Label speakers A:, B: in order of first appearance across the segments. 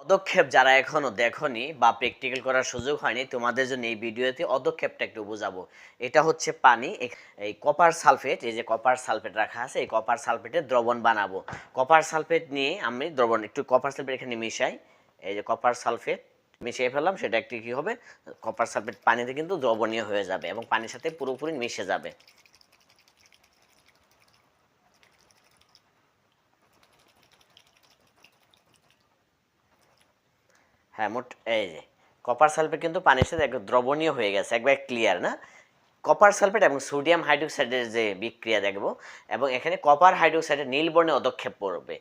A: পদক্ষেপ যারা এখনও দেখনি বা প্র্যাকটিক্যাল করার সুযোগ হয়নি, তোমাদের জন্য এই ভিডিওতে পদক্ষেপটা একটু বোঝাবো। এটা হচ্ছে পানি এই কপার সালফেট এই যে কপার সালফেট রাখা আছে, এই কপার সালফেটের দ্রবণ বানাবো। কপার সালফেট নিয়ে আমি দ্রবণ একটু কপার সালফেট এখানে মিশাই। এই যে কপার সালফেট মিশিয়ে ফেললাম, সেটা একটু কী হবে? কপার সালফেট পানিতে কিন্তু দ্রবণীয় হয়ে যাবে এবং পানির সাথে পুরোপুরি মিশে যাবে। হ্যাঁ মোট এই যে কপার সালফেট কিন্তু পানির সাথে একদম দ্রবণীয় হয়ে গেছে, একবার ক্লিয়ার না? কপার সালফেট এবং সোডিয়াম হাইড্রোক্সাইডের যে বিক্রিয়া দেখব, এবং এখানে কপার হাইড্রোক্সাইডের নীল বর্ণে অদক্ষেপ পড়বে।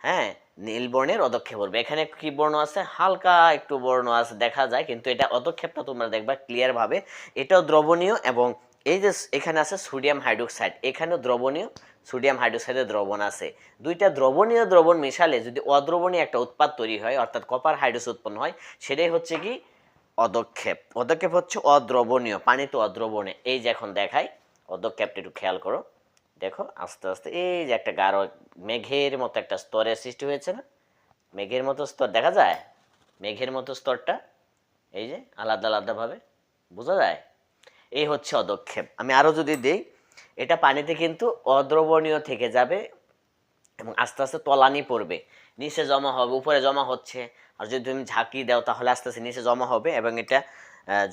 A: হ্যাঁ নীল বর্ণের অদক্ষেপ পড়বে। এখানে কি বর্ণ আছে? হালকা একটু বর্ণ আছে, দেখা যায়, কিন্তু এটা অদক্ষেপটা তোমরা দেখবা ক্লিয়ারভাবে এটাও দ্রবণীয় এবং এই যে এখানে আছে সোডিয়াম হাইড্রোক্সাইড, এখানেও দ্রবণীয় সোডিয়াম হাইড্রোক্সাইডের দ্রবণ আছে। দুইটা দ্রবণীয় দ্রবণ মিশালে যদি অদ্রবণীয় একটা উৎপাদ তৈরি হয়, অর্থাৎ কপার হাইড্রোস উৎপন্ন হয়, সেটাই হচ্ছে কি? অদক্ষেপ। অদক্ষেপ হচ্ছে অদ্রবণীয় পানি তো অদ্রবণীয় এই যে এখন দেখাই, অদক্ষেপটা একটু খেয়াল করো। দেখো, আস্তে আস্তে, এই যে একটা গাঢ় মেঘের মতো একটা স্তরের সৃষ্টি হয়েছে না? মেঘের মতো স্তর, দেখা যায়? মেঘের মতো স্তরটা, এই যে আলাদা আলাদাভাবে, বোঝা যায়? এই হচ্ছে অদক্ষেপ। আমি আরও যদি দিই, এটা পানিতে কিন্তু অদ্রবণীয় থেকে যাবে এবং আস্তে আস্তে তলানি পড়বে। নিচে জমা হবে, উপরে জমা হচ্ছে। আর যদি তুমি ঝাঁকি দাও, তাহলে আস্তে আস্তে নিচে জমা হবে এবং এটা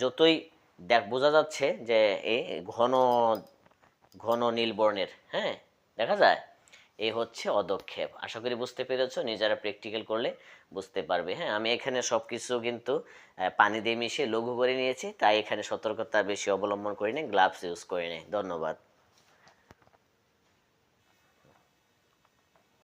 A: যতই দেখ, বোঝা যাচ্ছে যে এই ঘন ঘন নীল বর্ণের হ্যাঁ? দেখা যায়? এই হচ্ছে অদক্ষেপ। আশা করি বুঝতে পেরেছ, নিজেরা প্র্যাকটিক্যাল করলে বুঝতে পারবে। হ্যাঁ আমি এখানে সব কিছু কিন্তু পানি দিয়ে মিশিয়ে লঘু করে নিয়েছি, তাই এখানে সতর্কতা বেশি অবলম্বন করি না গ্লাভস ইউজ করি নাই ধন্যবাদ।